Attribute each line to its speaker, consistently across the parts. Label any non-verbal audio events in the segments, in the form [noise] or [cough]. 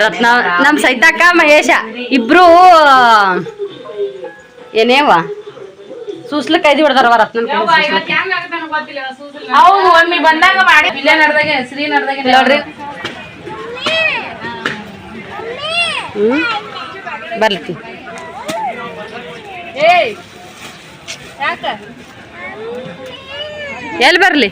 Speaker 1: ರತ್ನ ನಮ್ ಸೈತಕ್ಕ ಮಹೇಶ ಇಬ್ರು ಏನೇವ? ಸೂಸ್ಲ ಕೈದಿ ಬಿಡ್ತಾರವ ರತ್ನ
Speaker 2: ಹೌದು ಒಮ್ಮೆ ಬಂದಾಗ ಮಾಡಿ ಇಲ್ಲೇ ನಡ್ದಾಗೆ ಶ್ರೀ ನಡ್ದಾಗೆ
Speaker 1: ನೋಡ್ರಿ. ಹ್ಮ್? ಎಲ್ಲಿ ಬರ್ಲಿ?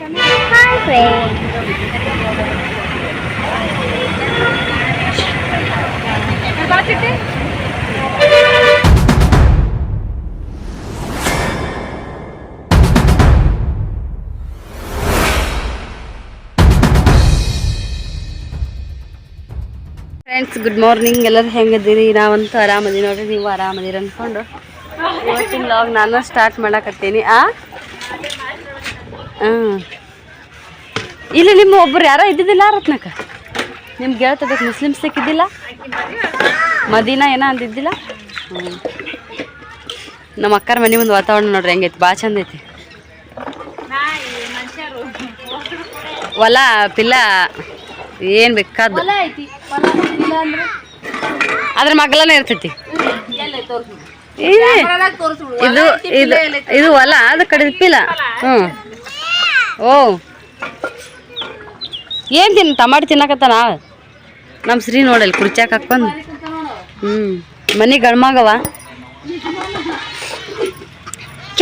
Speaker 1: ಫ್ರೆಂಡ್ಸ್ ಗುಡ್ ಮಾರ್ನಿಂಗ್ ಎಲ್ಲರೂ ಹೆಂಗದಿರಿ ನಾವಂತೂ ಆರಾಮದೀವಿ ನೋಡ್ರಿ. ನೀವು ಆರಾಮದಿರಿ ಅಂದ್ಕೊಂಡು ಇವತ್ತಿನ ಲಾಗ್ ನಾನು ಸ್ಟಾರ್ಟ್ ಮಾಡಕತ್ತೀನಿ. ಆ? ಇಲ್ಲಿ ನಿಮ್ಮ ಒಬ್ಬರು ಯಾರೋ ಇದ್ದಿದ್ದಿಲ್ಲ ರತ್ನಕ್ಕ? ನಿಮ್ಗೆ ಹೇಳ್ತದ ಮುಸ್ಲಿಮ್ಸ್ ಸಿಕ್ಕಿದ್ದಿಲ್ಲ? ಮದೀನಾ ಏನ ಅಂದಿದ್ದಿಲ್ಲ? ನಮ್ಮ ಅಕ್ಕರ ಮನೆ ಮುಂದೆ ವಾತಾವರಣ ನೋಡ್ರಿ ಹೆಂಗೈತಿ? ಭಾಳ ಚಂದ ಐತಿ. ಹೊಲ ಪಿಲ್ಲ ಏನು ಬೇಕಾದ
Speaker 2: ಅಂದ್ರೆ?
Speaker 1: ಮಗ್ಲನೇ ಇರ್ತೈತಿ. ಇದು ಇದು ಇದು ಹೊಲ ಅದು ಕಡಿದ ಪಿಲ್ಲ. ಹ್ಞೂ ಓ. ಏನು ತಿನ್ ಟಮಾಟಿ ತಿನ್ನಕತ್ತಾನ? ನಮ್ಮ ಶ್ರೀ ನೋಡಲ್ಲಿ ಕುರ್ಚಾಕ್ ಹಾಕ್ಕೊಂಡು. ಹ್ಞೂ ಮನೆ ಗಣ್ಮಗವ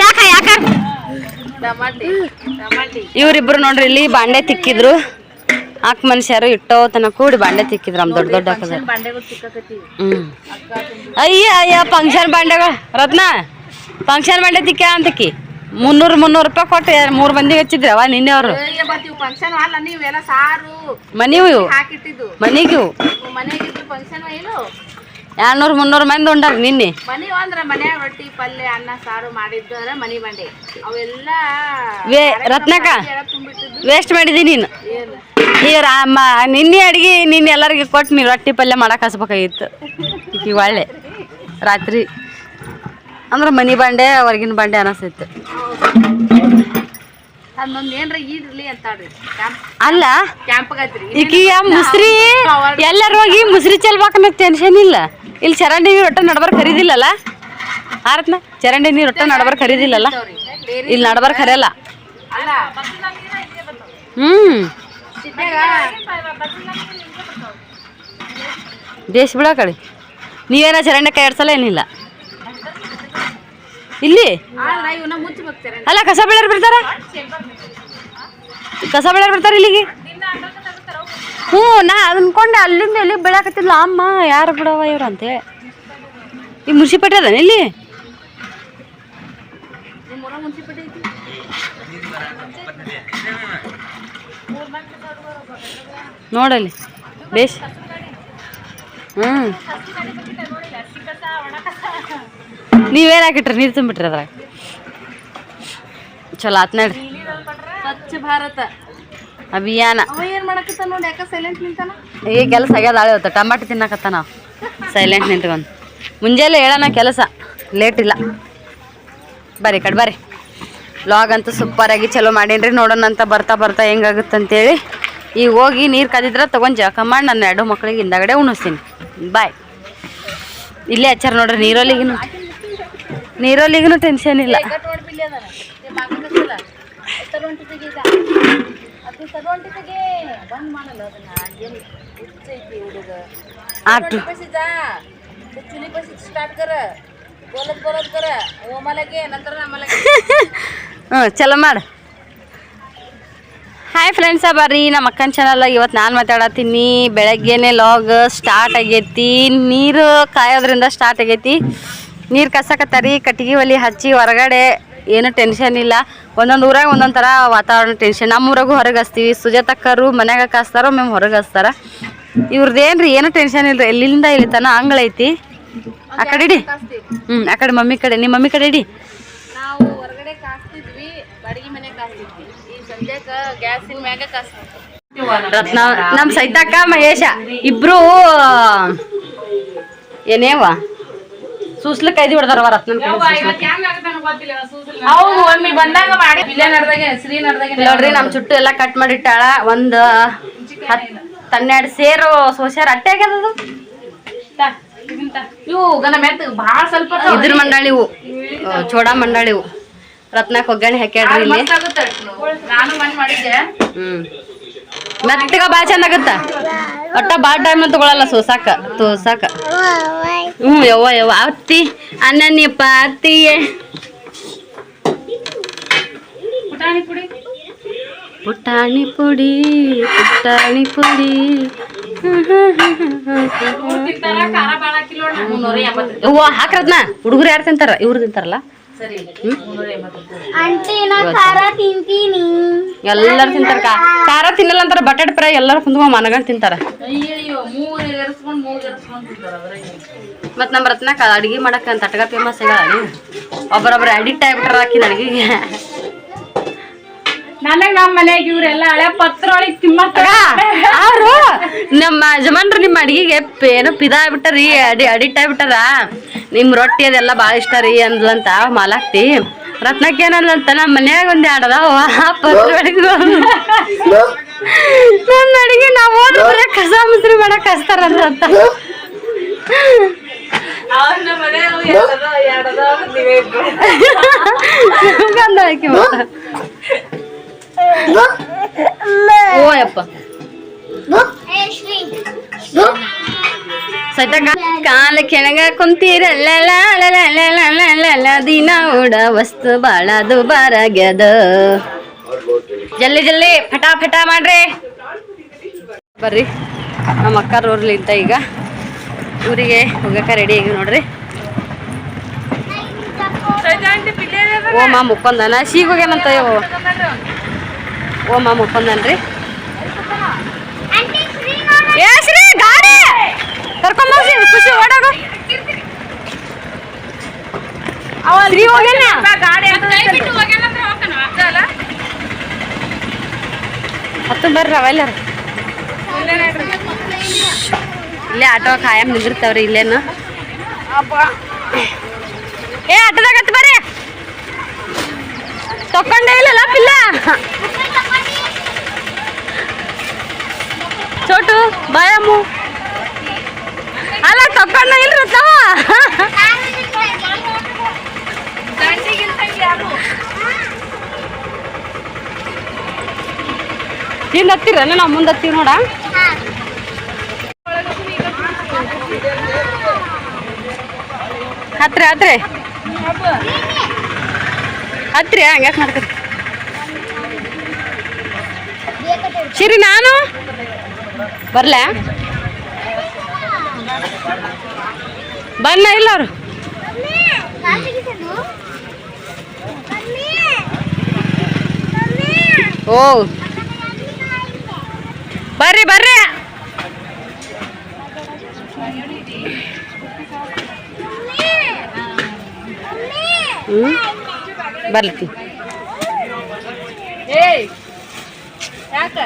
Speaker 1: ಯಾಕ ನೋಡ್ರಿ, ಇಲ್ಲಿ ಬಾಂಡೆ ತಿಕ್ಕಿದ್ರು. ಹಾಕ್ ಮನುಷ್ಯರು ಇಟ್ಟೋ ತನ ಕೂಡಿ ಬಾಂಡೆ ತಿಕ್ಕಿದ್ರು, ನಮ್ ದೊಡ್ಡ ದೊಡ್ಡ ಹ್ಮ್. ಅಯ್ಯ ಅಯ್ಯ ಫಂಕ್ಷನ್ ಬಾಂಡೆಗಳು. ರತ್ನ ಫಂಕ್ಷನ್ ಬಾಂಡೆ ತಿಕ್ಕ ಅಂತಕಿ. ಮುನ್ನೂರು ಮುನ್ನೂರು ರೂಪಾಯಿ ಕೊಟ್ಟು ಮೂರು ಮಂದಿಗೆ ಅವ ನಿನ್ನೆ ಅವರು?
Speaker 2: ಏ ಬರ್ತೀವಿ
Speaker 1: ಎರಡ್ನೂರು ಮುನ್ನೂರು ಮಂದಿ ಉಂಡಾರ ನಿನ್ನೆ.
Speaker 2: ಮನಿ ಅಂದ್ರ ಮನ್ಯಾಗ ರೊಟ್ಟಿ ಪಲ್ಯ ಅನ್ನ ಸಾರು ಮಾಡಿದ್ದು ಅಂದ್ರೆ ಮನಿ ಮಂಡಿ. ಅವೆಲ್ಲ
Speaker 1: ವೇ ರತ್ನಕ್ಕ ವೇಸ್ಟ್ ಮಾಡಿದಿ ನೀನು. ಈಗ ರಾಮ ನಿನ್ನೆ ಅಡಿಗೆ ನಿನ್ನೆ ಎಲ್ಲರಿಗೆ ಕೊಟ್ಟು ನೀನು ರೊಟ್ಟಿ ಪಲ್ಯ ಮಾಡಕ್ಕೆ ಹಸ್ಬೇಕಾಗಿತ್ತು. ಈಗ ಒಳ್ಳೆ. ರಾತ್ರಿ. ಅಂದ್ರೆ ಮನಿ ಬಂಡೆ ಹೊರಗಿನ ಬಂಡೆ ಅನಿಸ್ತೈತೆ. ಅಲ್ಲ ಈಕಿ ಮುಸ್ರಿ ಎಲ್ಲರೂ ಹೋಗಿ ಮುಸ್ರಿ ಚೆಲ್ಬಾಕ ಟೆನ್ಷನ್ ಇಲ್ಲ. ಇಲ್ಲಿ ಚರಂಡಿ ನೀರು ಒಟ್ಟ ನಡ್ಬಾರ ಖರೀದಿಲ್ಲಲ್ಲ ಆರತ್ನ ಚರಂಡಿ ನೀರು ಒಟ್ಟ ನಡ್ಬಾರ ಖರೀದಿಲ್ಲಲ್ಲ ಇಲ್ಲಿ ನಡ್ಬಾರ ಖರೆಯಲ್ಲ ಹ್ಮ್. ದೇಶ ಬಿಡ ಕಡೆ. ನೀವೇನ ಚರಂಡಿ ಕೈ ಆಡ್ಸಲ್ಲ ಏನಿಲ್ಲ. ಇಲ್ಲಿ? ಅಲ್ಲ ಕಸ ಬೆಳೆಯರು ಬಿಡ್ತಾರ? ಕಸ ಬೆಳೆ ಬಿಡ್ತಾರ ಇಲ್ಲಿಗೆ? ಹ್ಞೂ ನಾ ಅನ್ಕೊಂಡೆ ಅಲ್ಲಿಂದ ಎಲ್ಲಿ ಬೆಳಕತ್ತಿಲ್ಲ. ಅಮ್ಮ ಯಾರು ಬಿಡವ ಇವ್ರು ಅಂತೇಳಿ ಈ ಮುನ್ಸಿಪಾಲ್ಟಿ ಅದಾನ ಇಲ್ಲಿ? ನೋಡಲ್ಲಿ ಬೇಸ್ ಹ್ಞೂ ನೀವೇನು ಹಾಕಿಟ್ರಿ? ನೀರು ತುಂಬಿಟ್ರಿ ಅದ್ರಾಗ. ಚಲೋ ಆತ್ ನೋಡ್ರಿ.
Speaker 2: ಸ್ವಚ್ಛ ಭಾರತ
Speaker 1: ಅಭಿಯಾನ.
Speaker 2: ಏನ್ ಮಾಡಕತ್ತ ನೋಡಿ ಯಾಕ ಸೈಲೆಂಟ್ ನಿಂತಾನ?
Speaker 1: ಈಗ ಕೆಲಸ ಆಗ್ಯದ ಆಳೆ ಹೊತ್ತು ಟಮಾಟಿ ತಿನ್ನಕತ್ತ ನಾವು ಸೈಲೆಂಟ್ ನಿಂತ್ಕೊಂಡು. ಮುಂಜಾನೆ ಹೇಳೋಣ ಕೆಲಸ. ಲೇಟ್ ಇಲ್ಲ. ಬರ್ರಿ ಕಡೆ ಬರ್ರಿ. ಲಾಗ್ ಅಂತೂ ಸೂಪರಾಗಿ ಚಲೋ ಮಾಡೀನ್ರಿ. ನೋಡೋಣ ಅಂತ ಬರ್ತಾ ಬರ್ತಾ ಹೆಂಗಾಗುತ್ತೆ ಅಂತೇಳಿ ಈಗ ಹೋಗಿ ನೀರು ಕಾದಿದ್ರೆ ತೊಗೊಂಡು ಜಳಕ ಮಾಡಿ ನನ್ನ ಎರಡು ಮಕ್ಕಳಿಗೆ ಹಿಂದಗಡೆ ಉಣಿಸ್ತೀನಿ. ಬಾಯ್ ಇಲ್ಲೇ ಹಚ್ಚಾರ ನೋಡ್ರಿ ನೀರೊಲಿಗಿನು ನೀರಲ್ಲಿಗೂ ಟೆನ್ಷನ್ ಇಲ್ಲ. ಆಟು [laughs] ಚಲೋ ಮಾಡು. ಹಾಯ್ ಫ್ರೆಂಡ್ಸ ಬರ್ರಿ. ನಮ್ಮ ಅಕ್ಕನ ಚಾನಲ್ ಇವತ್ತು ನಾನು ಮಾತಾಡತ್ತೀನಿ. ಬೆಳಗ್ಗೆನೆ ಲಾಗ್ ಸ್ಟಾರ್ಟ್ ಆಗೈತಿ. ನೀರು ಕಾಯೋದ್ರಿಂದ ಸ್ಟಾರ್ಟ್ ಆಗೈತಿ. ನೀರು ಕಸಕತ್ತಾರಿ ಕಟ್ಟಿಗೆ ಒಲಿ ಹಚ್ಚಿ ಹೊರಗಡೆ ಏನು ಟೆನ್ಷನ್ ಇಲ್ಲ. ಒಂದೊಂದು ಊರಾಗ ಒಂದೊಂದು ಥರ ವಾತಾವರಣ ಟೆನ್ಷನ್ ನಮ್ಮ ಊರಾಗೂ ಹೊರಗೆ ಹಚ್ತೀವಿ. ಸುಜಾತಕ್ಕರು ಮನ್ಯಾಗ ಕಾಸ್ತಾರೋ మేము ಹೊರಗೆ ಹಚ್ತಾರ. ಇವ್ರದ್ದೇನು ರೀ ಏನು ಟೆನ್ಷನ್ ಇಲ್ಲ ರೀ ಎಲ್ಲಿಂದ ಇಲ್ಲಿ ತನ ಅಂಗಳ ಐತಿ. ಆ ಕಡೆ ಇಡಿ. ಹ್ಞೂ ಆ ಕಡೆ ಮಮ್ಮಿ ಕಡೆ. ನಿಮ್ಮ ಮಮ್ಮಿ ಕಡೆ ಇಡಿ.
Speaker 2: ನಾವು ಹೊರಗಡೆ ಕಾಸ್ತಿದ್ವಿ ಬಾಡಿಗೆ ಮನೆ ಕಾಸ್ತಿದ್ವಿ. ಈ ಸಂಜೆಕ ಗ್ಯಾಸಿನ ಮ್ಯಾಗ
Speaker 1: ರತ್ನ ನಮ್ಮ ಸೈತಕ್ಕ ಮಹೇಶ. ಇಬ್ರು ಏನೇವ? ಸೂಸ್ಲ ಕೈದಿ ಬಿಡ್ತಾರ ರತ್ನ
Speaker 2: ಹೌದು ಒಮ್ಮೆ ಬಂದಾಗ ಮಾಡಿ. ಇಲ್ಲೇ ನಡ್ದಾಗೆ ಶ್ರೀ ನಡ್ದಾಗೆ
Speaker 1: ನೋಡ್ರಿ ನಮ್ ಚುಟ್ಟು ಎಲ್ಲಾ ಕಟ್ ಮಾಡಿಟ್ಟಾಳ. ಒಂದ್ ಹತ್ ತನ್ನೆರಡು ಸೇರು ಸೋಸ್ಯಾರ. ಅಟ್ಟೆ ಆಗ್ಯದದು
Speaker 2: ತಾ, ಇದನ್ನ ತಾ. ಇವು ಗನ ಮೆತ್ತ ಭಾಳ ಸ್ವಲ್ಪ
Speaker 1: ಇದ್ರ ಮಂಡಳಿ ಇವು. ಚೋಡಾ ಮಂಡಳಿ ಇವು. ರತ್ನಾಕ್ ಒಗ್ಗರಣೆ ಹಾಕ್ಯಾಡ್ರಿ ಇಲ್ಲಿ.
Speaker 2: ನಾನು ಮನೆ ಮಾಡಿದ್ದೆ.
Speaker 1: ಹ್ಮ್. ಮೆತ್ತಗ ಭಾಳ ಚಂದ ಆಗತ್ತ. ಒಟ್ಟ ಭಾಳ ಟೈಮ್ ತಗೊಳಲ್ಲ ಸೋಸಾಕ ತೋಸಾಕ ಹ್ಮ್ ಯವ್ವ ಯವ್ವ ಅತ್ತಿ ಅನ್ನನಿಯಪ್ಪ ಅತ್ತಿಯೇ
Speaker 2: ಪುಟಾಣಿ ಪುಡಿ.
Speaker 1: ಪುಟಾಣಿ ಪುಡಿ ಹಾಕ್ರದ್ನ. ಹುಡುಗರು ಯಾರು ತಿಂತಾರ? ಇವ್ರು ತಿಂತಾರಲ್ಲ.
Speaker 2: ಸರಿ ಮುನ್ನೂರ ಎಂಬತ್ತು
Speaker 3: ಆಂಟಿ ನಾ ಖಾರ ತಿಂತೀನಿ.
Speaker 1: ಎಲ್ಲಾರು ತಿಂತಾರ ಕಾ- ಖಾರ ತಿನ್ನಲ್ಲ ಅಂತಾರ ಬಟಾಟ್ ಫ್ರೈ ಎಲ್ಲರೂ ಕುಂತ್ಕೊಂಡ್ ಮನಗಂಡ್ ತಿಂತಾರ. ಮತ್ ನಮ್ಮ ರತ್ನಾಕ ಅಡಿಗೆ ಮಾಡಕ್ ಅಂತ ಅಟ್ಗ ಫೇಮಸ್ ಆಗ್ಯಾಳ ಒಬ್ಬರೊಬ್ರು ಅಡಿಕ್ಟ್ ಆಗ್ಬಿಟ್ರ ಆಕಿನ ಅಡಿಗೆಗೆ
Speaker 2: ನನಗ್ ನಮ್ಮ ಮನ್ಯಾಗ ಇವ್ರೆಲ್ಲ ಹಳೆ ಪತ್ರ ಒಳಗ್ ತಿಮ್ಮಕ್ಕ
Speaker 1: ಅವ್ರು ನಮ್ಮ ಯಜಮಾನ್ರು ನಿಮ್ಮ ಅಡಿಗೆಗೆ ಪ- ಏನೋ ಪಿದ ಆಗ್ಬಿಟ್ಟಾರಿ ಅಡಿ ಅಡಿಟ್ ಆಗ್ಬಿಟ್ಟಾರ. ನಿಮ್ ರೊಟ್ಟಿ ಅದೆಲ್ಲ ಭಾಳ ಇಷ್ಟ ರೀ ಅಂದ್ಲಂತ ಮಾಲಾಕ್ತಿ ರತ್ನಕ್ಕೆ ಏನಂದ್ಲಂತ ನಮ್ಮ ಮನ್ಯಾಗ ಒಂದ್ ಎರಡು ಅದಾವ ಪತ್ರ ಅಡಿಗೆ ನನ್ನ ಅಡಿಗೆ ನಾವು ಹೋದ್ರೆ ಬರೀ ಕಸ ಮುಸ್ರಿ ಮಾಡಕ್
Speaker 2: ಹಸ್ತಾರ
Speaker 1: ಗಂಧ ಹಾಕಿ ಮತ್ತ. ಓ ಯಪ್ಪ ಸೈತಾಗ ಕಾಲ ಕೆಳಗ ಕುಂತೀರಲ್ಲ ದಿನ ಓಡ ವಸ್ತು ಬಾಳ ದುಬಾರಾಗ್ಯದ ಜಲ್ದಿ ಜಲ್ದಿ ಫಟಾ ಫಟಾ ಮಾಡ್ರಿ ಬರ್ರಿ ನಮ್ಮ ಅಕ್ಕಾರ ಊರ್ಲಿಂತ ಈಗ ಊರಿಗೆ ಹೋಗಕ್ಕೆ ರೆಡಿ ಆಗಿ ನೋಡ್ರಿ ಓ ಮಾ ಶೀಗ ಹೋಗ್ಯಾನಂತ ಯವ್ವ. ಓ ಮಾಮ ಒಪ್ಪಂದನ್ರಿ ಏಸ್ರಿ ಗಾಡಿ! ಕರ್ಕೊಂಡ್ ಬರ್ಸಿ ಖುಷಿ ಓಡೋಗು. ಹೋಗ್ಯಾನ? ಹತ್ತು ಬರ್ರಿ ಅವೆಲ್ಲರ ಇಲ್ಲೇ ಆಟೋ ಕಾಯಂ ನಿಂದಿರ್ತಾವ್ರಿ ಇಲ್ಲೇನು. ಏ ಆಟೋದಾಗ ಹತ್ತು ಬರ್ರಿ. ತಕೊಂಡೇ ಇಲ್ಲಲ್ಲ ಪಿಲ್ಲ? ಚೋಟು ಬಾಯಮ್ಮು ಅಲ್ಲ ತಕೊಂಡ ಇಲ್ರಿ ತವ? ಹಿಂದ್ ಹತ್ತಿರ ನಾವು ಮುಂದೆ ಹತ್ತೀವಿ ನೋಡ. ಹತ್ರ ಹತ್ರ. ಹತ್ರಿ ಹಂಗ್ಯಾಕೆ ಮಾಡ್ತೀರಿ? ಸಿರಿ ನಾನು? ಬರ್ಲಾ? ಬನ್ನ ಇಲ್ಲ ಅವ್ರು ಓ. ಬರ್ರಿ ಬರ್ರಿ. ಹ್ಮ್. ಬರ್ಲಿ
Speaker 2: ಏಯ್ ಯಾಕ?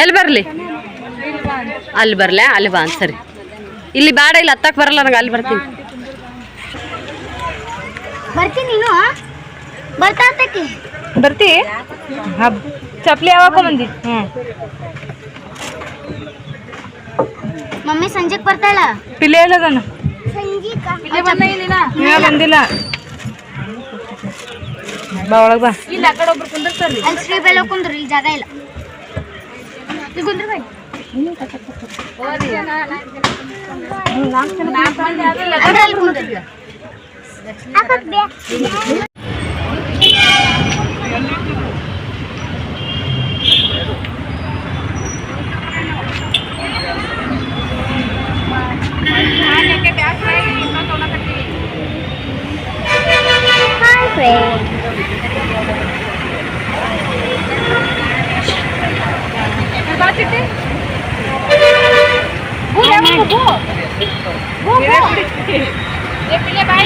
Speaker 1: ಎಲ್ಲಿ ಬರಲಿ? ಅಲ್ಲಿ ಬರಲೇ? ಅಲ್ಲಿ ಬಾ ಸರಿ. ಇಲ್ಲಿ ಬೇಡ ಇಲ್ಲಿ ಹತ್ತಕ್ಕೆ ಬರಲ್ಲ ನನಗೆ ಅಲ್ಲಿ ಬರ್ತೀನಿ.
Speaker 3: ಬರ್ತೀನಿ ನೀನು? ಬರ್ತಾ
Speaker 4: ಬರ್ತಿ? ಚಪ್ಪಲಿ ಯಾವಾಗ ಬಂದಿ? ಹ್ಮ್
Speaker 3: ಮಮ್ಮಿ ಸಂಜೆಗೆ ಬರ್ತಾಳ
Speaker 4: ಪಿಲೆ ಇನ್ನ ಬಂದಿಲ್ಲ. ಬಾ ಒಳಗ್ ಬಾ.
Speaker 2: ಇಲ್ಲ ಆ ಕಡೆ ಒಬ್ರು ಕುಂದಿರ್ತಾರ್ರಿ
Speaker 3: ಅಲ್ಲಿ ಶ್ರೀ ಬೆಲ್ಲ ಕುಂದ್ರಿ ಇಲ್ಲಿ ಜಾಗ ಇಲ್ಲ. ভাই? ಇಲ್ಲಿ ಕುಂದ್ರಿ ಬೈ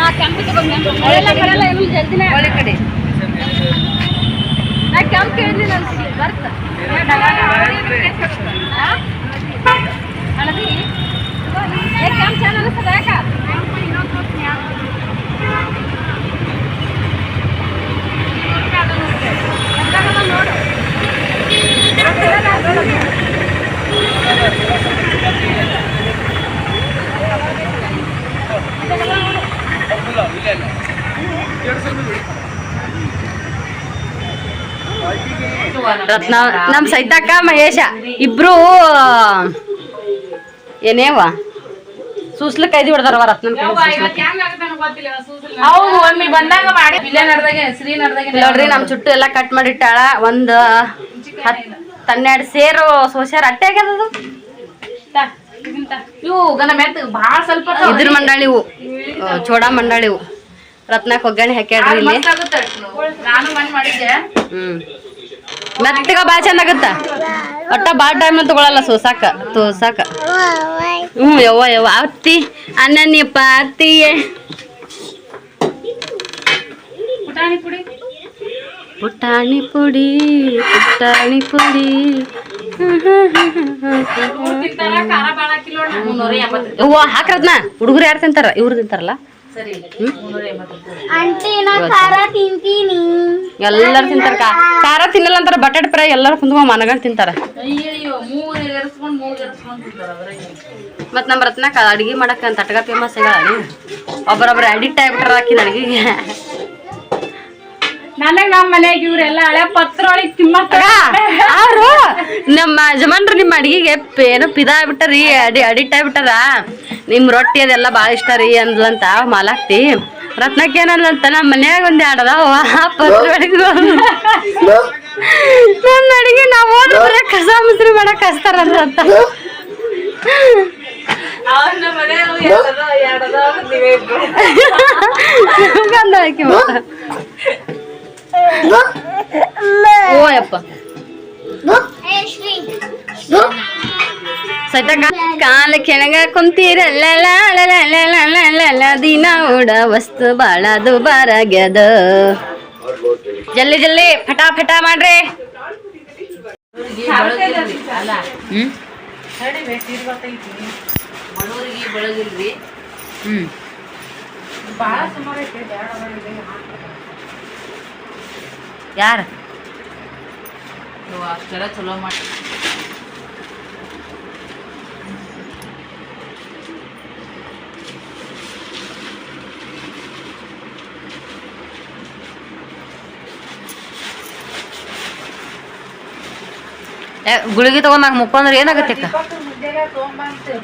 Speaker 3: ಅದ್ರ ಅಲ್ಲಿ ಕುಂದ್ರಿ
Speaker 2: ಒಳ್ಳೆ ಕಡೆ ನಾ ಕೆಂಪ್ ಕೇಳಿದ್ನಿ ನಾನು ಬರ್ತ ಹಳದಿ ಏ ಕೆಂಪ್ ಚೆನ್ನಾಗ್ ಅನಿಸ್ತದ ಯಾಕ ನೋಡು
Speaker 1: ರತ್ನ ನಮ್ ಸೈತಕ್ಕ ಮಹೇಶ ಇಬ್ರು ಏನೇವ? ಸೂಸ್ಲ ಕೈದಿ ಹೊಡ್ದಾರವ
Speaker 2: ರತ್ನ
Speaker 1: ನೋಡ್ರಿ ನಮ್ ಚುಟ್ಟು ಎಲ್ಲಾ ಕಟ್ ಮಾಡಿಟ್ಟಾಳ. ಒಂದ್ ಹತ್ತು ಹನ್ನೆರಡು ಸೇರು ಸೋಸ್ಯಾರ ಅಟ್ಟೆ
Speaker 2: ಆಗ್ಯದದು. ಇವು ಗನ ಮೆತ್ತ ಭಾಳ ಸ್ವಲ್ಪ.
Speaker 1: ಇದ್ರ ಮಂಡಾಳಿವು ಆ, ಚೋಡಾ ಮಂಡಾಳಿವು ರತ್ನ ಒಗ್ಗರಣೆ ಹಾಕ್ಯಾಡ್ರಿ ಇಲ್ಲಿ.
Speaker 2: ನಾನು ಮನೆ ಮಾಡಿದ್ದೆ.
Speaker 1: ಹ್ಮ್. ಮೆತ್ತಗ ಬಾಳ ಚಂದ ಆಗತ್ತ? ಒಟ್ಟ ಬಾಳ ಟೈಮ್ ತಗೊಳಲ್ಲ ಸೋಸಾಕ ತೋಸಾಕ ಹ್ಮ್ ಯವ್ವ ಯವ್ವ. ಅತ್ತಿ ಅನನ್ಯಪ್ಪ ಅತ್ತಿಯೇ
Speaker 2: ಪುಟಾಣಿ ಪುಡಿ
Speaker 1: ಪುಟಾಣಿ ಪುಡಿ ಪುಟಾಣಿ ಪುಡಿ. ಯವ್ವ ಹಾಕ್ರದ್ನ ಹುಡುಗರು ಯಾರು ತಿಂತಾರ? ಇವ್ರು ತಿಂತಾರಲ್ಲ? ಎಲ್ಲಾರು ತಿಂತಾರ ಕಾ- ಖಾರ ತಿನ್ನಲ್ಲ ಅಂತಾರ ಬಟಾಟೆ ಫ್ರೈ ಎಲ್ಲಾರು ಕುಂತ್ಕೊಂಡ್ ಮನಗಂಡ್ ತಿಂತಾರ. ಮತ್ ನಮ್ಮ ರತ್ನಕ ಅಡಿಗೆ ಮಾಡಕ್ಕೆ ಅಂತ ಅಟ್ಗ ಫೇಮಸ್ ಆಗ್ಯಾಳ ಒಬ್ಬರೊಬ್ರು ಅಡಿಕ್ಟ್ ಆಗ್ಬಿಟ್ರ ಆಕಿನ ಅಡಿಗೆಗೆ
Speaker 2: ನನಗ್ ನಮ್ಮ ಮನೆಯಾಗ ಇವ್ರೆಲ್ಲ ಹಳೆ ಪತ್ರ ಒಳಗೆ ತಿಮ್ಮಕ್ಕ
Speaker 1: ಅವ್ರು ನಮ್ಮ ಯಜಮಾನ್ರು ನಿಮ್ಮ ಅಡಿಗೆಗೆ ಏನೋ ಪಿದಾ ಆಗ್ಬಿಟ್ಟಾರಿ ಅಡಿ ಅಡಿಟ್ ಆಗ್ಬಿಟ್ಟಾರ. ನಿಮ್ ರೊಟ್ಟಿ ಅದೆಲ್ಲ ಭಾಳ ಇಷ್ಟ ರೀ ಅಂದ್ಲಂತ ಮಾಲಾಕ್ತಿ ರತ್ನಕ್ಕೆ ಏನಂದ್ಲಂತ ನಮ್ಮ ಮನ್ಯಾಗ ಒಂದ್ ಎರಡು ಅದಾವ ಪತ್ರ ಅಡಿಗೆ ನನ್ನ ಅಡಿಗೆ ನಾವು ಹೋದ್ರೆ ಬರೇ ಕಸ ಮುಸ್ರಿ ಮಾಡಕ್ ಹಚ್ತಾರಂತ ಗಂಧ ಹಾಕಿ. ಓ ಯಪ್ಪ.
Speaker 3: ಏ ಶ್ರೀ.
Speaker 1: ಸೈತಕ್ಕ ಕಾಲ ಕೆಳಗ ಕುಂತೀರಲ್ಲ ದಿನ ಓಡ ವಸ್ತು ಬಾಳ ದುಬಾರಾಗ್ಯದ. ಜಲ್ದಿ ಜಲ್ದಿ ಫಟಾ ಫಟಾ ಮಾಡ್ರಿ.
Speaker 2: ಹ್ಮ್?
Speaker 1: ಹ್ಮ್.
Speaker 2: ಬಡವರಿಗೆ ಬೆಳಗಿಲ್ರಿ
Speaker 1: ಹ್ಮ್
Speaker 2: ಭಾಳ ಸುಮಾರು ಐತೆ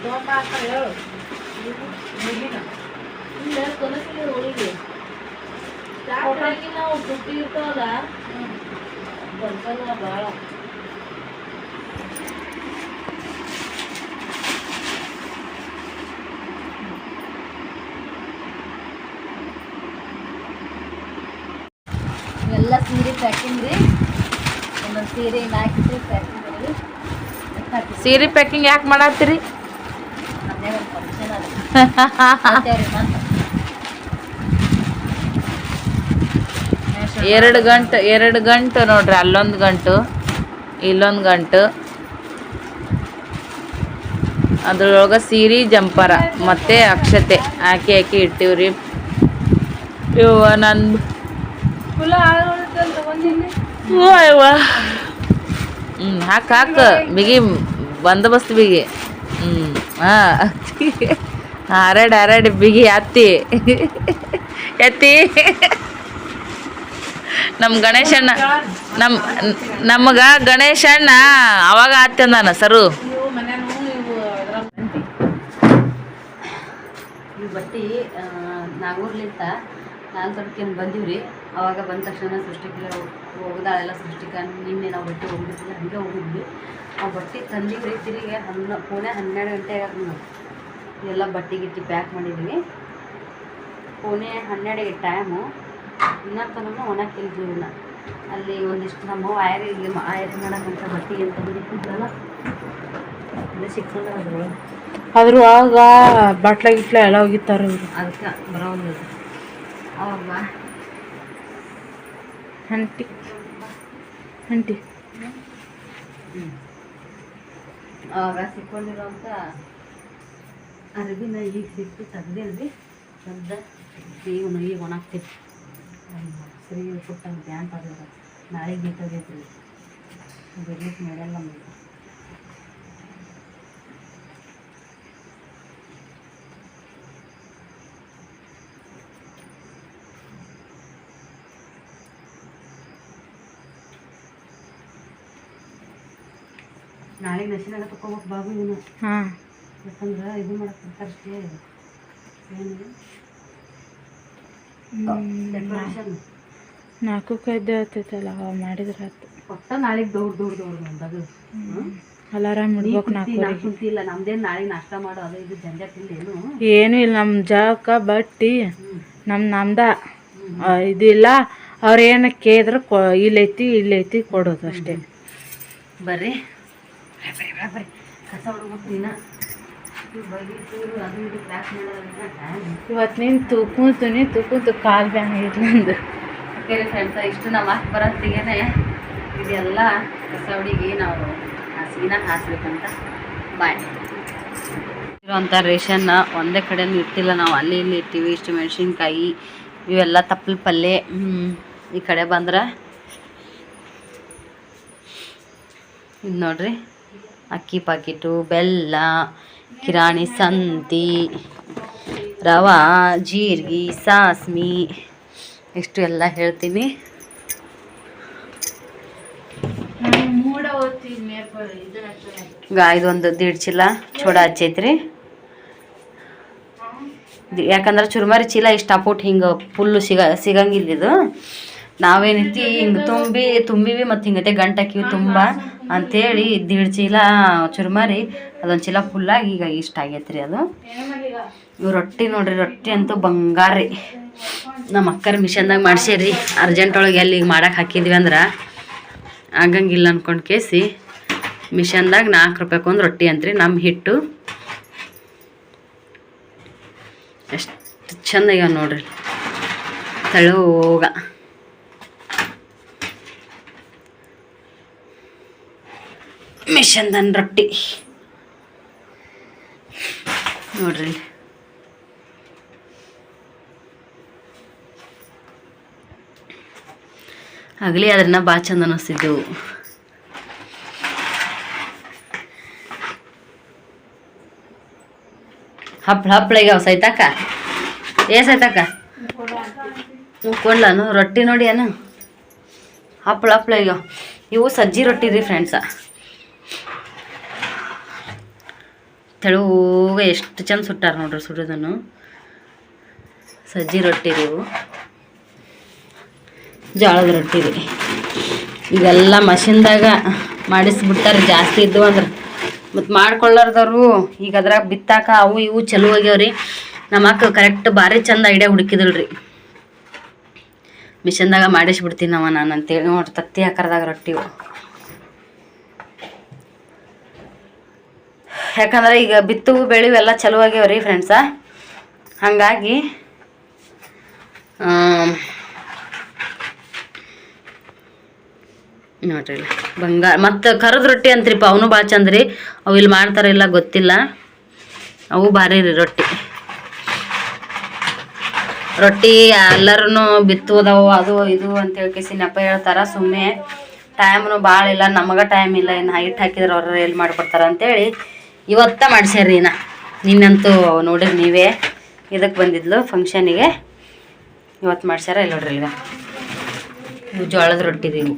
Speaker 2: ಬ್ಯಾಡ ಅವ್ರಿಗೆ.
Speaker 1: ಯಾರ
Speaker 2: ಇವು
Speaker 3: ಎಲ್ಲ ಸೀರೆ ಪ್ಯಾಕಿಂಗ್ ರೀ. ಒಂದೊಂದು ಸೀರೆ ಹಾಕಿದ್ರಿ ಪ್ಯಾಕಿಂಗ್ ಮಾಡಿ.
Speaker 2: ಸೀರೆ ಪ್ಯಾಕಿಂಗ್ ಯಾಕೆ ಮಾಡತ್ತೀರಿ?
Speaker 3: ಮನ್ಯಾಗ ಒಂದು ಫಂಕ್ಷನ್ ಅದ [laughs] ಮತ್ತೇವ್ರಿ ಮತ್ತೆ
Speaker 2: ಎರಡು ಗಂಟು ಎರಡು ಗಂಟು ನೋಡ್ರಿ ಅಲ್ಲೊಂದು ಗಂಟು ಇಲ್ಲೊಂದು ಗಂಟು. ಅದ್ರೊಳಗೆ ಸೀರೆ ಜಂಪರ ಮತ್ತೆ ಅಕ್ಷತೆ ಹಾಕಿ ಹಾಕಿ ಇಟ್ಟಿವ್ರಿ. ಇವ ನನ್ನ ಹ್ಞೂ ಹಾಕಿ ಹಾಕು. ಬಿಗಿ ಬಂದೋಬಸ್ತ್ ಬಿಗಿ. ಹ್ಞೂ ಹಾಂ. ಹರಡ್ ಹರಡ್ ಬಿಗಿ ಹತ್ತಿ ಎತ್ತಿ. ನಮ್ಮ ಗಣೇಶಣ್ಣ ನಮ್ಮ ನಮ್ಗ ಗಣೇಶಣ್ಣ ಅವಾಗ ಆತಂದಾನ ಸರು.
Speaker 1: ಬಟ್ಟಿ ನಾಗೂರ್ಲಿಂತ ನಾನು ತೊಡ್ಕೊಂಡು ಬಂದೀವ್ರಿ. ಅವಾಗ ಬಂದ ತಕ್ಷಣ ಸೃಷ್ಟಿಗೆ ಹೋಗದಾಳೆಲ್ಲ ಸೃಷ್ಟಿಕ, ನಿನ್ನೆ ನಾವು ಬಟ್ಟೆ ಹೋಗಿದ್ವಿ ಹಂಗೆ ಹೋಗಿದ್ವಿ. ಆ ಬಟ್ಟೆ ತಂದಿವ್ರಿ, ತಿರುಗಿ ಹನ್ನ, ಪುಣೆ ಹನ್ನೆರಡು ಗಂಟೆ ಎಲ್ಲ ಬಟ್ಟೆ ಗಿಟ್ಟಿ ಪ್ಯಾಕ್ ಮಾಡಿದ್ವಿ ಪುಣೆ ಹನ್ನೆರಡಿಗೆ ಟೈಮು ಇನ್ನೂ ತನಕ ಒಣಗಿಲ್ರಿ ಇವನ್ನ ಅಲ್ಲಿ ಒಂದಿಷ್ಟು ನಮ್ಮ ಆಯರ್ ಇಲ್ಲಿ ಆಯರ್ ಮಾಡೋಕ್ಕಂತ ಬಟ್ಟೆ ಅಂತ ಬಿಡಿಸಿದ್ರಲ್ಲ ಅಲ್ಲೇ ಸಿಕ್ಕೊಂಡ್ರೆ ಅದ್ರೊಳಗೆ
Speaker 4: ಆದ್ರೂ ಆಗ ಬಾಟ್ಲ ಗಿಟ್ಲ ಎಲ್ಲ ಹೋಗಿತ್ತಾರ ಇವ್ರು.
Speaker 1: ಅದಕ್ಕೆ ಬರೋದು. ಅವಾಗ?
Speaker 4: ಹಂಟಿ ಹಂಟಿ
Speaker 1: ಅವಾಗ ಸಿಕ್ಕೊಂಡಿರೋಂಥ ನ ಈಗ ಸಿಕ್ಕಿ ತೆಗ್ದಿಲ್ರಿ. ತೆಗ್ದ ಇವನು ಈಗ ಒಣಗ್ತೈತಿ ಸರಿ ಕೊಟ್ಟ ಬ್ಯಾಂಕ್ ನಾಳೆ ನಾಳೆಗೆ ಬೇಕಾಗೈತ್ರಿ ಬರ್ಲಿಕ್ಕೆ ನಡೆಯಲ್ಲ ನಮಗೆ. ನಾಳೆ ನಶಿನಾಗ ತಗೋಬೇಕು ಬಾಬು
Speaker 4: ಹಾಂ.
Speaker 1: ಯಾಕಂದ್ರೆ ಇದು ಮಾಡಕ್ಕೆ ಅಷ್ಟೇ. ಏನು? ಡೆಕೋರೇಷನ್
Speaker 4: ಕೈದ್ದೆ ಆಗ್ತೈತಲ್ಲ ಅವಾಗ ಮಾಡಿದ್ರೆ ಆಯ್ತು
Speaker 1: ಒಟ್ಟ ನಾಳೆಗೆ ದೌಡ್ ದೌಡ್ ದೌಡ್ ಬಂದಾಗ
Speaker 4: ಅಲಾರಾಮ್ ಇಡ್ಬೇಕು ನಾಲ್ಕು
Speaker 1: ಕುಂತಿಲ್ಲ ನಮ್ದೇನು ನಾಳೆ ನಾಷ್ಟ ಮಾಡೋ ಅದು ಇದು ಜಂಜಾಟ್ ಇಲ್ಲ ಏನು?
Speaker 4: ಏನೂ ಇಲ್ಲ ನಮ್ಮ ಜಾಕ ಬಟ್ಟಿ ನಮ್ಮ ನಮ್ದ. ಆ, ಇದಿಲ್ಲ ಅವ್ರು ಏನ ಕೇಳಿದ್ರೆ ಕೊ ಇಲ್ಲೈತಿ ಇಲ್ಲೈತಿ ಕೊಡೋದು ಅಷ್ಟೇ.
Speaker 1: ಬರ್ರಿ. ಬರ್ರಿ ಬರ್ರಿ ಬರ್ರಿ. ಕಸ ಹೊಡ್ಬೇಕು ನೀನ
Speaker 4: ಇವತ್ತು ನೀನು ನೀ ತೂಕುಂತು ಕಾಲು ಬ್ಯಾನ್ ಆಗಿತ್ತು ನಂದು
Speaker 1: ಓಕೆ ರೀ ಫ್ರೆಂಡ್ಸ ಇಷ್ಟು ನಮ್ಮ ಮಾತು ಬರೋತ್ತಿಗೆನೆ ಇದೆಲ್ಲ ಕಸ ಹುಡುಗಿ ನಾವು ಹಸಿನ ಹಾಕ್ಬೇಕಂತ ಬಾಯ್ ಇರುವಂಥ ರೇಷನ್ನ ಒಂದೇ ಕಡೆನೂ ಇಟ್ಟಿಲ್ಲ. ನಾವು ಅಲ್ಲಿ ಇಲ್ಲಿ ಇಟ್ಟಿವಿ. ಇಷ್ಟು ಮೆಣಸಿನ್ಕಾಯಿ, ಇವೆಲ್ಲ ತಪ್ಪಲ ಪಲ್ಯ. ಈ ಕಡೆ ಬಂದ್ರೆ ಇದು ನೋಡ್ರಿ, ಅಕ್ಕಿ ಪಾಕಿಟು, ಬೆಲ್ಲ ಕಿರಾಣಿ ಸಂತಿ ರವಾ ಜೀರಿಗೆ ಸಾಸ್ಮಿ ಇಷ್ಟು ಎಲ್ಲ ಹೇಳ್ತೀನಿ ಇದೊಂದು ದೀಡ್ ಚೀಲ ಚೂಡ ಹಚ್ಚೈತ್ರಿ. ಯಾಕಂದ್ರೆ ಚುರುಮರಿ ಚೀಲ ಇಷ್ಟು ಅಪೋಟ್ ಹಿಂಗೆ ಫುಲ್ಲು ಸಿಗ ಸಿಗಂಗಿಲ್ಲ ಇದು. ನಾವೇನೈತಿ ಹಿಂಗೆ ತುಂಬಿ, ತುಂಬಿವಿ ಮತ್ತು ಹಿಂಗೈತೆ ತುಂಬಾ ತುಂಬ ಅಂತೇಳಿ ದೀಡ್ ಚೀಲ ಚುರುಮರಿ, ಅದೊಂದು ಚೀಲ ಫುಲ್ಲಾಗಿ ಈಗ ಇಷ್ಟ ಆಗೈತ್ರಿ ಅದು. ಇವು ರೊಟ್ಟಿ ನೋಡ್ರಿ, ರೊಟ್ಟಿ ಅಂತೂ ಬಂಗಾರ ನಮ್ಮ ಅಕ್ಕರ ಮಿಷನ್ದಾಗ ಮಾಡ್ಸೇರಿ ಅರ್ಜೆಂಟ್ ಒಳಗೆ ಎಲ್ಲಿ ಈಗ ಹಾಕಿದ್ವಿ ಅಂದ್ರೆ. ಆಗಂಗಿಲ್ಲ ಅನ್ಕೊಂಡು ಕೇಸಿ. ಮಿಷನ್ದಾಗ ನಾಲ್ಕು ರೂಪಾಯಿ ಒಂದು ರೊಟ್ಟಿ ಅಂತ್ರಿ ನಮ್ಮ ಹಿಟ್ಟು. ಎಷ್ಟು ಚಂದ ನೋಡ್ರಿ. ತಳೋಗ. ಮಿಷನ್ದನ್ ರೊಟ್ಟಿ. ನೋಡ್ರಿ. ಆಗಲಿ ಅದನ್ನ ಭಾಳ ಚಂದ ಅನ್ನಿಸ್ತಿದ್ದೆವು ಹಪ್ಳ ಹಪ್ಳಗ್ಯಾವ ಸೈತಾಕ? ಏ ಸೈತಾಕ? ಕೊಡ್ಲಾನು, ರೊಟ್ಟಿ ನೋಡಿ ಏನು ಹಪ್ಳ ಆಗ್ಯಾವ ಇವು ಸಜ್ಜಿ ರೊಟ್ಟಿ ರೀ ಫ್ರೆಂಡ್ಸ ತೆಳುಗ ಎಷ್ಟು ಚಂದ ಸುಟ್ಟಾರ ನೋಡ್ರಿ ಸುಡೋದನ್ನು. ಸಜ್ಜಿ ರೊಟ್ಟಿ ರೀ ಇವು. ಜೋಳದ ರೊಟ್ಟಿ ರೀ. ಇವೆಲ್ಲ ಮಷಿನ್ದಾಗ ಮಾಡಿಸ್ಬಿಡ್ತಾರೆ ಜಾಸ್ತಿ ಇದ್ದು ಅಂದ್ರೆ. ಮತ್ತು ಮಾಡ್ಕೊಳ್ಳಾರ್ದವ್ರು ಈಗ ಅದ್ರಾಗ ಬಿತ್ತಾಕ ಅವು ಇವು ಚಲೋ ಆಗ್ಯಾವ್ರಿ. ನಮ್ಮ ಅಕ್ಕ ಕರೆಕ್ಟ್ ಭಾರಿ ಚಂದ ಐಡಿಯಾ ಹುಡುಕಿದಲ್ರಿ. ಮಿಷನ್ದಾಗ ಮಾಡಿಸ್ಬಿಡ್ತೀನಿ ಅವ ನಾನು ಅಂತೇಳಿ ನೋಡಿ ತತ್ತಿ ಆಕಾರದಾಗ ರೊಟ್ಟಿ ಯಾಕಂದ್ರೆ ಈಗ ಬಿತ್ತು, ಬೆಳೆವು ಎಲ್ಲ ಚಲೋ ಆಗ್ಯಾವ ರೀ ಫ್ರೆಂಡ್ಸ ಹಾಗಾಗಿ ನೋಡ್ರಿ ಬಂಗಾರ, ಮತ್ತು ಕರದ ರೊಟ್ಟಿ ಅಂತ್ರಿಪ್ಪ, ಅವನು ಭಾಳ ಚಂದ್ರಿ ಅವು ಇಲ್ಲಿ ಮಾಡ್ತಾರ ಇಲ್ಲ ಗೊತ್ತಿಲ್ಲ. ಅವು ಭಾರಿ ರೀ ರೊಟ್ಟಿ. ರೊಟ್ಟಿ ಎಲ್ಲರೂ ಬಿತ್ತೋದವು ಅದು, ಇದು ಅಂತ ಹೇಳ್ಕೇಸಿ ನೆಪ ಹೇಳ್ತಾರ ಸುಮ್ಮನೆ ಟೈಮ್ನು ಭಾಳ ಇಲ್ಲ, ನಮಗೆ ಟೈಮ್ ಇಲ್ಲ, ಇನ್ನು ಹೈಟ್ ಹಾಕಿದ್ರೆ ಅವ್ರ ಎಲ್ಲಿ ಮಾಡ್ಕೊಡ್ತಾರ ಅಂತೇಳಿ. ಇವತ್ತ ಮಾಡ್ಸ್ಯಾರ ನಾ ನಿನ್ನಂತೂ ನೋಡಿರಿ ನೀವೇ ಇದಕ್ಕೆ ಬಂದಿದ್ಲು ಫಂಕ್ಷನಿಗೆ ಇವತ್ತು ಮಾಡ್ಸ್ಯಾರ ಇಲ್ಲ ನೋಡ್ರಿ ಈಗ ಇವು ಜೋಳದ ರೊಟ್ಟಿ ಇವು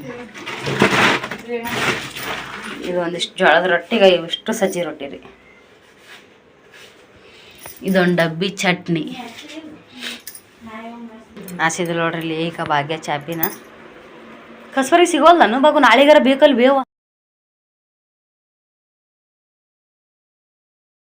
Speaker 1: ಇದು. ಒಂದಿಷ್ಟು ಜೋಳದ ರೊಟ್ಟಿಗೆ ಇವಿಷ್ಟು ಸಜ್ಜಿ ರೊಟ್ಟಿ ರೀ. ಇದೊಂದು ಡಬ್ಬಿ ಚಟ್ನಿ. ಆಸಿದ್ರು ನೋಡ್ರಿ ಇಲ್ಲಿ ಏಕ ಭಾಗ್ಯ ಚಾಪಿನ. ಕಸ್ವರಿಗೆ ಸಿಗೋಲ್ಲ ನಾನು ಬಾಗು ನಾಳೆಗಾರ ಬೇಕಲ್ಲಿ ಬೇವ.